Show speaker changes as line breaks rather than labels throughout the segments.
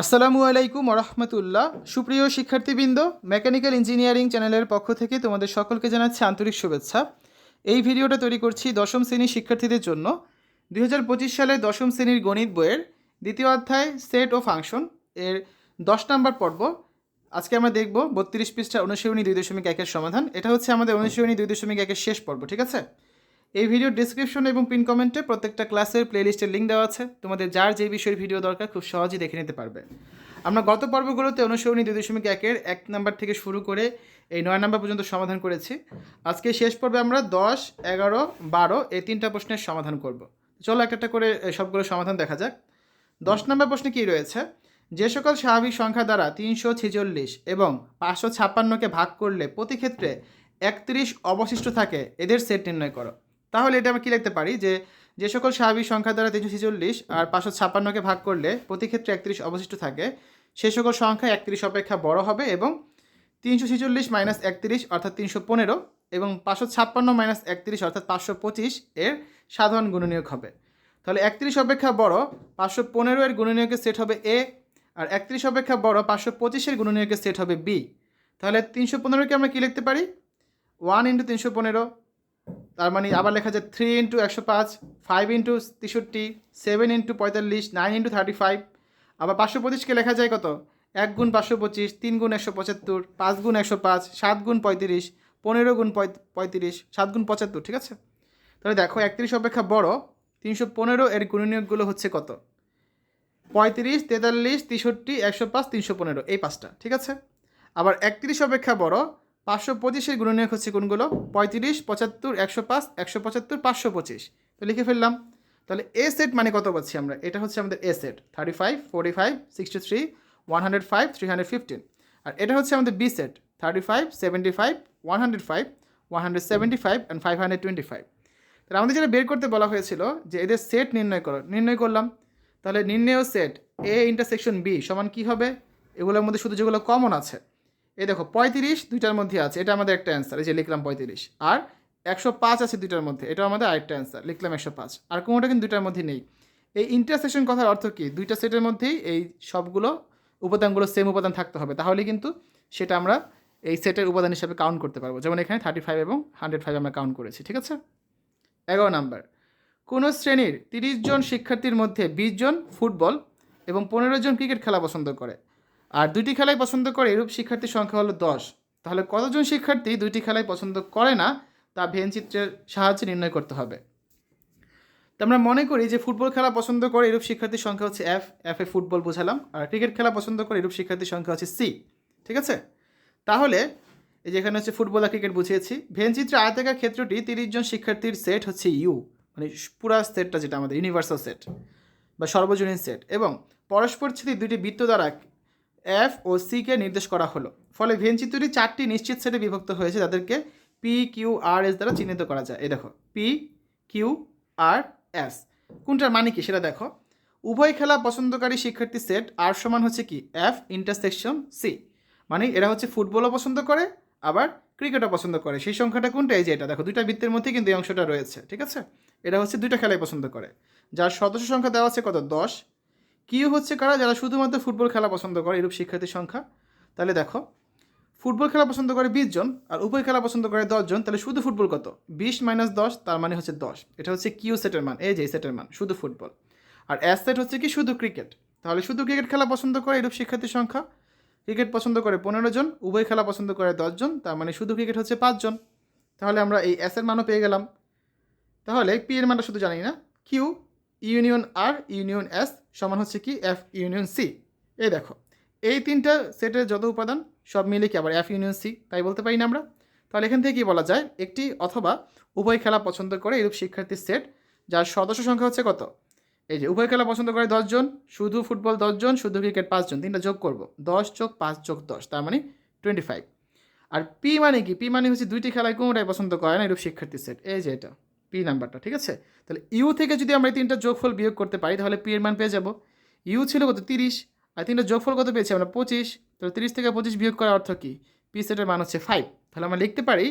আসসালামু আলাইকুম রহমতুল্লাহ সুপ্রিয় শিক্ষার্থীবৃন্দ, মেকানিক্যাল ইঞ্জিনিয়ারিং চ্যানেলের পক্ষ থেকে তোমাদের সকলকে জানাচ্ছি আন্তরিক শুভেচ্ছা। এই ভিডিওটা তৈরি করছি দশম শ্রেণির শিক্ষার্থীদের জন্য। দুই সালে দশম শ্রেণির গণিত বইয়ের দ্বিতীয় অধ্যায়, সেট ও ফাংশন এর দশ নম্বর পর্ব। আজকে আমরা দেখব বত্রিশ পৃষ্ঠা অনুশীলনী দুই দশমিক একের সমাধান। এটা হচ্ছে আমাদের অনুশীলনী দুই দশমিক একের শেষ পর্ব, ঠিক আছে? এই ভিডিওর ডিসক্রিপশন এবং পিন কমেন্টে প্রত্যেকটা ক্লাসের প্লেলিস্টের লিঙ্ক দেওয়া আছে। তোমাদের যার যে বিষয়ের ভিডিও দরকার, খুব সহজেই দেখে নিতে পারবে। আমরা গত পর্বগুলোতে অনুসরণী দুই দশমিক একের এক নাম্বার থেকে শুরু করে এই নয় নাম্বার পর্যন্ত সমাধান করেছি। আজকে শেষ পর্বে আমরা দশ, এগারো, বারো এই তিনটা প্রশ্নের সমাধান করব। চলো একটা একটা করে সবগুলো সমাধান দেখা যাক। দশ নম্বর প্রশ্নে কী রয়েছে? যে সকল স্বাভাবিক সংখ্যা দ্বারা তিনশো ছেচল্লিশ এবং পাঁচশো ছাপ্পান্নকে ভাগ করলে প্রতি ক্ষেত্রে একত্রিশ অবশিষ্ট থাকে, এদের সেট নির্ণয় করো। তাহলে এটা আমরা কী লিখতে পারি? যে যে সকল স্বাভাবিক সংখ্যা দ্বারা তিনশো ছেচল্লিশ আর পাঁচশো ছাপ্পান্নকে ভাগ করলে প্রতি ক্ষেত্রে একত্রিশ অবশিষ্ট থাকে। সে সকল সংখ্যা একত্রিশ অপেক্ষা বড় হবে এবং তিনশো ছেচল্লিশ মাইনাস একত্রিশ অর্থাৎ তিনশো পনেরো এবং পাঁচশো ছাপ্পান্ন মাইনাস একত্রিশ অর্থাৎ পাঁচশো পঁচিশ এর সাধারণ গুণনীয়ক হবে। তাহলে একত্রিশ অপেক্ষা বড়, পাঁচশো পনেরো এর গুণনীয়কের সেট হবে এ আর একত্রিশ অপেক্ষা বড়, পাঁচশো পঁচিশের গুণনীয়কের সেট হবে বি। তাহলে তিনশো পনেরোকে আমরা কী লিখতে পারি? ওয়ান ইন্টু তিনশো পনেরো তার মানে আবার লেখা যায় থ্রি ইন্টু একশো পাঁচ ফাইভ ইন্টু তেষট্টি সেভেন ইন্টু পঁয়তাল্লিশ নাইন ইন্টু থার্টি ফাইভ আবার পাঁচশো পঁচিশকে লেখা যায় কত? এক গুণ পাঁচশো পঁচিশ, তিন গুণ একশো পঁচাত্তর, পাঁচ গুণ একশো পাঁচ, সাত গুণ পঁয়ত্রিশ, পনেরো গুণ পঁয়- পঁয়ত্রিশ, সাত গুণ পঁচাত্তর, ঠিক আছে? তাহলে দেখো, একত্রিশ অপেক্ষা বড়, তিনশো পনেরো এর গুণনীয়কগুলো হচ্ছে কত? পঁয়ত্রিশ, তেতাল্লিশ, তেষট্টি, একশো পাঁচ, তিনশো পনেরো, এই পাঁচটা, ঠিক আছে? আবার একত্রিশ অপেক্ষা বড় পাঁচশো পঁচিশের গুণনীয়ক হচ্ছে কোনগুলো? পঁয়ত্রিশ, পঁচাত্তর, একশো পাঁচ, একশো পঁচাত্তর, পাঁচশো পঁচিশ। তো লিখে ফেললাম। তাহলে এ সেট মানে কত পাচ্ছি আমরা? এটা হচ্ছে আমাদের A set thirty five forty five sixty three one hundred five three hundred fifteen আর এটা হচ্ছে আমাদের B set thirty five seventy five one hundred five one hundred seventy five and five hundred twenty five তাহলে আমাদের যেটা বের করতে বলা হয়েছিল যে এদের সেট নির্ণয় করো। নির্ণয় করলাম। তাহলে নির্ণয় সেট এ ইন্টারসেকশন বি সমান কী হবে? এগুলোর মধ্যে শুধু যেগুলো কমন আছে। এই দেখো পঁয়ত্রিশ দুইটার মধ্যে আছে, এটা আমাদের একটা অ্যান্সার এই যে লিখলাম পঁয়ত্রিশ। আর একশো পাঁচ আছে দুইটার মধ্যে এটা আমাদের আরেকটা অ্যান্সার লিখলাম একশো পাঁচ। আর কোনোটা কিন্তু দুইটার মধ্যে নেই। এই ইন্টারসেকশন কথার অর্থ কী? দুইটা সেটের মধ্যেই এই সবগুলো উপাদানগুলো সেম উপাদান থাকতে হবে, তাহলে কিন্তু সেটা আমরা এই সেটের উপাদান হিসাবে কাউন্ট করতে পারব। যেমন এখানে থার্টি ফাইভ এবং হান্ড্রেড ফাইভ আমরা কাউন্ট করেছি, ঠিক আছে? এগারো নাম্বার কোনো শ্রেণির তিরিশ জন শিক্ষার্থীর মধ্যে বিশ জন ফুটবল এবং পনেরো জন ক্রিকেট খেলা পছন্দ করে? আর দুইটি খেলাই পছন্দ করে এরূপ শিক্ষার্থীর সংখ্যা হলো দশ। তাহলে কতজন শিক্ষার্থী দুইটি খেলাই পছন্দ করে না, তা ভেন চিত্রের সাহায্যে নির্ণয় করতে হবে। তো আমরা মনে করি যে ফুটবল খেলা পছন্দ করে এরূপ শিক্ষার্থীর সংখ্যা হচ্ছে এফ এফ এ ফুটবল বোঝালাম, আর ক্রিকেট খেলা পছন্দ করে এরূপ শিক্ষার্থীর সংখ্যা হচ্ছে সি ঠিক আছে? তাহলে এই যেখানে হচ্ছে ফুটবল আর ক্রিকেট বুঝিয়েছি ভেন চিত্রে আয়তাকার ক্ষেত্রটি তিরিশ জন শিক্ষার্থীর সেট হচ্ছে ইউ মানে পুরা সেটটা যেটা আমাদের ইউনিভার্সাল সেট বা সর্বজনীন সেট এবং পরস্পর ছেদি দুইটি বৃত্ত দ্বারা এফ ও সিকে নির্দেশ করা হলো। ফলে ভেন চিত্রটি চারটি নিশ্চিত সেটে বিভক্ত হয়েছে যাদেরকে পি কিউ আর এস দ্বারা চিহ্নিত করা যায়। এই দেখো পি কিউ আর এস কোনটার মানে কি সেটা দেখো। উভয় খেলা পছন্দকারী শিক্ষার্থী সেট আর সমান হচ্ছে কি? এফ ইন্টারসেকশন সি মানে এরা হচ্ছে ফুটবলও পছন্দ করে, আবার ক্রিকেটও পছন্দ করে। সেই সংখ্যাটা কোনটা? এই যে এটা। দেখো, দুইটা বৃত্তের মধ্যে কিন্তু এই অংশটা রয়েছে, ঠিক আছে? এটা হচ্ছে দুইটা খেলাই পছন্দ করে। যার সদস্য সংখ্যা দেওয়া আছে কত? দশ। কিউ হচ্ছে কারা? যারা শুধুমাত্র ফুটবল খেলা পছন্দ করে, এরূপ শিক্ষার্থীর সংখ্যা। তাহলে দেখো, ফুটবল খেলা পছন্দ করে বিশ জন আর উভয় খেলা পছন্দ করে দশ জন, তাহলে শুধু ফুটবল কত? বিশ মাইনাস দশ, তার মানে হচ্ছে দশ। এটা হচ্ছে কিউ সেটের মান, এই যে সেটের মান, শুধু ফুটবল। আর এস সেট হচ্ছে কি? শুধু ক্রিকেট তাহলে শুধু ক্রিকেট খেলা পছন্দ করে, এরূপ শিক্ষার্থীর সংখ্যা। ক্রিকেট পছন্দ করে পনেরো জন, উভয় খেলা পছন্দ করে দশ জন, তার মানে শুধু ক্রিকেট হচ্ছে পাঁচজন তাহলে আমরা এই এর মানও পেয়ে গেলাম। তাহলে পি এর মানটা শুধু জানি না। কিউ ইউনিয়ন আর ইউনিয়ন এস সমান হচ্ছে কি এফ ইউনিয়ন সি। এই দেখো, এই তিনটা সেটের যত উপাদান সব মিলে কি আবার এফ ইউনিয়ন সি, তাই বলতে পারি না আমরা? তাহলে এখান থেকে কি বলা যায়? একটি অথবা উভয় খেলা পছন্দ করে এরূপ শিক্ষার্থীর সেট, যার সদস্য সংখ্যা হচ্ছে কত? এই যে উভয় খেলা পছন্দ করে দশজন শুধু ফুটবল দশজন শুধু ক্রিকেট পাঁচজন তিনটা যোগ করব, দশ যোগ পাঁচ যোগ দশ, তার মানে টোয়েন্টি ফাইভ আর পি মানে কি? পি মানে হচ্ছে দুইটি খেলায় কোনোটাই পছন্দ করে না এরূপ শিক্ষার্থীর সেট, এই যে এটা। পি নাম্বারটা, ঠিক আছে? তাহলে ইউ থেকে যদি আমরা এই তিনটা যোগফল বিয়োগ করতে পারি, তাহলে পি এর মান পেয়ে যাব। ইউ ছিল কত? তিরিশ। আর তিনটা যোগফল কত পেয়েছি আমরা? পঁচিশ। তাহলে তিরিশ থেকে পঁচিশ বিয়োগ করার অর্থ কী? পি সেটের মান হচ্ছে ফাইভ তাহলে আমরা লিখতে পারি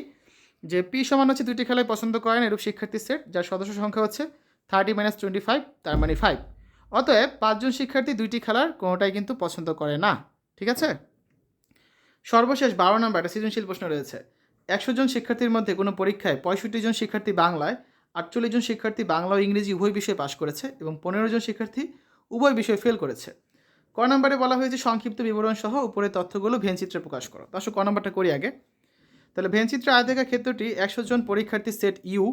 যে পি সমান হচ্ছে দুইটি খেলায় পছন্দ করেন এরূপ শিক্ষার্থী সেট যার সদস্য সংখ্যা হচ্ছে থার্টি মাইনাস টোয়েন্টি ফাইভ তার মানে ফাইভ অতএব পাঁচজন শিক্ষার্থী দুইটি খেলার কোনোটাই কিন্তু পছন্দ করে না, ঠিক আছে? সর্বশেষ বারো নম্বর, একটা সৃজনশীল প্রশ্ন রয়েছে। একশো জন শিক্ষার্থীর মধ্যে কোনো পরীক্ষায় পঁয়ষট্টি জন শিক্ষার্থী বাংলায় আটচল্লিশ জন শিক্ষার্থী বাংলা ও ইংরেজি উভয় বিষয়ে পাশ করেছে এবং পনেরো জন শিক্ষার্থী উভয় বিষয়ে ফেল করেছে। ক নম্বরে বলা হয়েছে, সংক্ষিপ্ত বিবরণ সহ উপরের তথ্যগুলো ভেনচিত্রে প্রকাশ করো। তো আসলে ক নম্বরটা করি আগে। তাহলে ভেনচিত্রে আয়তাকার ক্ষেত্রটি একশো জন পরীক্ষার্থী সেট ইউ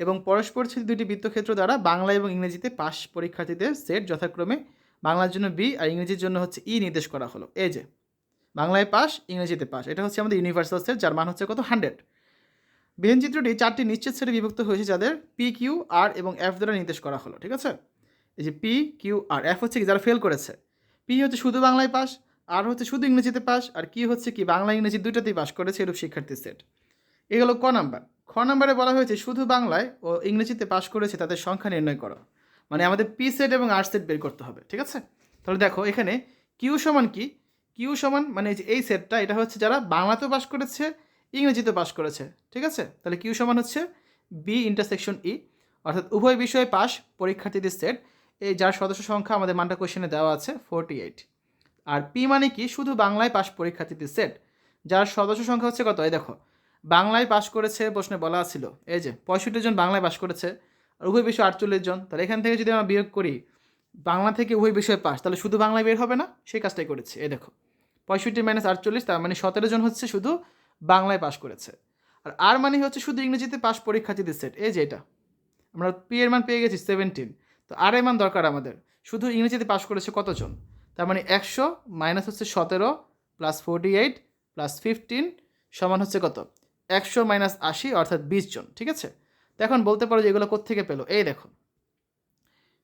এবং পরস্পর ছিল দুটি বৃত্তক্ষেত্র দ্বারা বাংলা এবং ইংরেজিতে পাশ পরীক্ষার্থীদের সেট যথাক্রমে বাংলার জন্য বি আর ইংরেজির জন্য হচ্ছে ই নির্দেশ করা হলো। এই যে, বাংলায় পাস ইংরেজিতে পাস এটা হচ্ছে আমাদের ইউনিভার্সাল সেট যার মান হচ্ছে কত? হান্ড্রেড চিত্রটি চারটি নিশ্চিত সেটে বিভক্ত হয়েছে যাদের পি কিউ আর এবং এফ দ্বারা নির্দেশ করা হলো, ঠিক আছে? এই যে পি কিউ আর এফ হচ্ছে কি যারা ফেল করেছে? পি হচ্ছে শুধু বাংলায় পাস আর হচ্ছে শুধু ইংরেজিতে পাস আর কি হচ্ছে কি বাংলা, ইংরেজি দুটোতেই পাস করেছে এরূপ শিক্ষার্থী সেট এগুলো ক নাম্বার খ নাম্বারে বলা হয়েছে শুধু বাংলায় ও ইংরেজিতে পাস করেছে তাদের সংখ্যা নির্ণয় করো। মানে আমাদের পি সেট এবং আর সেট বের করতে হবে, ঠিক আছে? তাহলে দেখো এখানে কিউ সমান কি? কিউ সমান মানে এই সেটটা এটা হচ্ছে যারা বাংলাতেও পাস করেছে ইংরেজিতে পাশ করেছে, ঠিক আছে? তাহলে কিউ সমান হচ্ছে বি ইন্টারসেকশন ই অর্থাৎ উভয় বিষয়ে পাশ পরীক্ষার্থীদের সেট এই যার সদস্য সংখ্যা আমাদের মানটা কোয়েশনে দেওয়া আছে ফোরটি এইট আর পি মানে কি? শুধু বাংলায় পাশ পরীক্ষার্থীদের সেট যার সদস্য সংখ্যা হচ্ছে কত? এই দেখো, বাংলায় পাশ করেছে প্রশ্নে বলা ছিল, এই যে পঁয়ষট্টি জন বাংলায় পাশ করেছে, আর উভয় বিষয়ে আটচল্লিশ জন। তাহলে এখান থেকে যদি আমরা বিয়োগ করি, বাংলা থেকে উভয় বিষয়ে পাশ, তাহলে শুধু বাংলায় বের হবে না? সেই কাজটাই করেছে, এই দেখো। পঁয়ষট্টি মাইনাস আটচল্লিশ, তার মানে সতেরো জন হচ্ছে শুধু বাংলায় পাশ করেছে। আর আর মানে হচ্ছে শুধু ইংরেজিতে পাস পরীক্ষার্থীদের সেট এই যে এটা। আমরা পি এর মান পেয়ে গেছি সেভেন্টিন তো আর এর মান দরকার আমাদের। শুধু ইংরেজিতে পাশ করেছে কতজন? তার মানে একশো মাইনাস হচ্ছে সতেরো plus forty eight plus fifteen সমান হচ্ছে কত? একশো মাইনাস আশি, অর্থাৎ বিশ জন, ঠিক আছে? তো এখন বলতে পারো যে এগুলো কোত্থেকে পেল? এই দেখো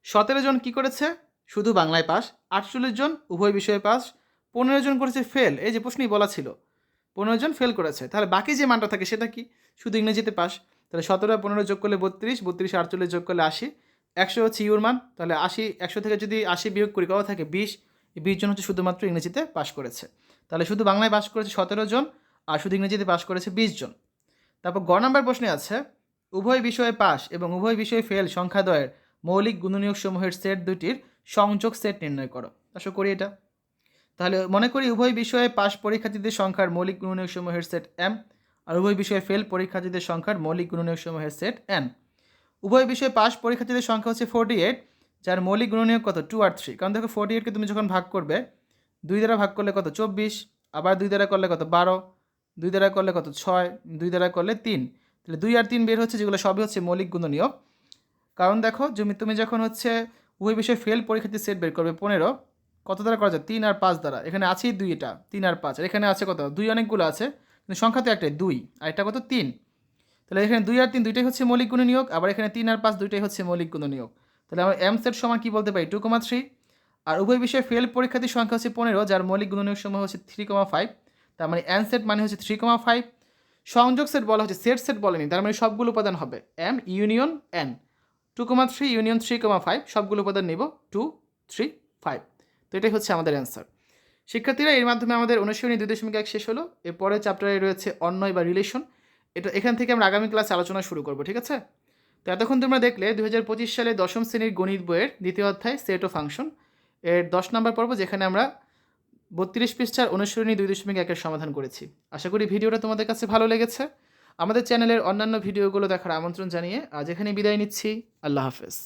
সতেরো জন কী করেছে? শুধু বাংলায় পাস আটচল্লিশ জন উভয় বিষয়ে পাস পনেরো জন করেছে ফেল এই যে প্রশ্নই বলা ছিল। পনেরো জন ফেল করেছে। তাহলে বাকি যে মানটা থাকে সেটা কি? শুধু ইংরেজিতে পাস। তাহলে সতেরো আর পনেরো যোগ করলে বত্রিশ বত্রিশ আটচল্লিশ যোগ করলে আশি। একশো হচ্ছে ইউর মান। তাহলে আশি, একশো থেকে যদি আশি বিয়োগ করি, কত থাকে? বিশ। বিশ জন হচ্ছে শুধুমাত্র ইংরেজিতে পাস করেছে। তাহলে শুধু বাংলায় পাস করেছে সতেরো জন আর শুধু ইংরেজিতে পাস করেছে বিশ জন। তারপর গ নাম্বার প্রশ্নে আছে, উভয় বিষয়ে পাস এবং উভয় বিষয়ে ফেল সংখ্যাদয়ের মৌলিক গুণনীয়ক সমূহের সেট দুটির সংযোগ সেট নির্ণয় করো। আশা করি এটা তাহলে মনে করি উভয় বিষয়ে পাস পরীক্ষার্থীদের সংখ্যার মৌলিক গুণনীয়ক সমূহের সেট এম আর উভয় বিষয়ে ফেল পরীক্ষার্থীদের সংখ্যার মৌলিক গুণনীয়ক সমূহের সেট এন উভয় বিষয়ে পাস পরীক্ষার্থীদের সংখ্যা হচ্ছে ফোর্টি এইট যার মৌলিক গুণনীয় কত? টু আর থ্রি কারণ দেখো ফোর্টি এইটকে তুমি যখন ভাগ করবে, দুই দ্বারা ভাগ করলে কত? চব্বিশ, আবার দুই দ্বারা করলে কত? বারো, দুই দ্বারা করলে কত? ছয়, দুই দ্বারা করলে তিন। তাহলে দুই আর তিন বের হচ্ছে, যেগুলো সবই হচ্ছে মৌলিক গুণনীয়। কারণ দেখো, তুমি তুমি যখন হচ্ছে উভয় বিষয়ে ফেল পরীক্ষার্থী সেট বের করবে, পনেরো কত দ্বারা করা যায়? তিন আর পাঁচ দ্বারা। এখানে আছেই দুইটা তিন আর পাঁচ। আর এখানে আছে কত? দুই অনেকগুলো আছে। কিন্তু সংখ্যা তো একটাই, দুই। আর এটা কত? তিন। তাহলে এখানে দুই আর তিন দুইটাই হচ্ছে মৌলিক গুণ নিয়োগ, আবার এখানে তিন আর পাঁচ দুইটাই হচ্ছে মৌলিক গুণ নিয়োগ। তাহলে আমরা এম সেট সমান কী বলতে পারি? টু কমা থ্রি আর উভয় বিষয়ে ফেল পরীক্ষার্থীর সংখ্যা হচ্ছে পনেরো, যার মৌলিক গুণনীয়ক সময় হচ্ছে থ্রি কমা ফাইভ তার মানে এন সেট মানে হচ্ছে থ্রি কমা ফাইভ সংযোগ সেট বলা হচ্ছে সেট সেট বলেনি। তার মানে সবগুলো উপাদান হবে। M union N two comma three union three comma five সবগুলো উপাদান নিব টু থ্রি ফাইভ তো এটাই হচ্ছে আমাদের অ্যান্সার শিক্ষার্থীরা এর মাধ্যমে আমাদের অনুশীলনী দুই দশমিক এক শেষ হলো। এরপরে চ্যাপ্টারে রয়েছে অন্যয় বা রিলেশন এটা এখান থেকে আমরা আগামী ক্লাসে আলোচনা শুরু করব, ঠিক আছে? তো এতক্ষণ তোমরা দেখলে দু হাজার পঁচিশ সালে দশম শ্রেণির গণিত বইয়ের দ্বিতীয় অধ্যায় সেট ও ফাংশন এর দশ নম্বর পর্ব যেখানে আমরা বত্রিশ পৃষ্ঠার অনুসরণী দুই দশমিক একের সমাধান করেছি। আশা করি ভিডিওটা তোমাদের কাছে ভালো লেগেছে। আমাদের চ্যানেলের অন্যান্য ভিডিওগুলো দেখার আমন্ত্রণ জানিয়ে আজ এখানে বিদায় নিচ্ছি। আল্লাহ হাফেজ।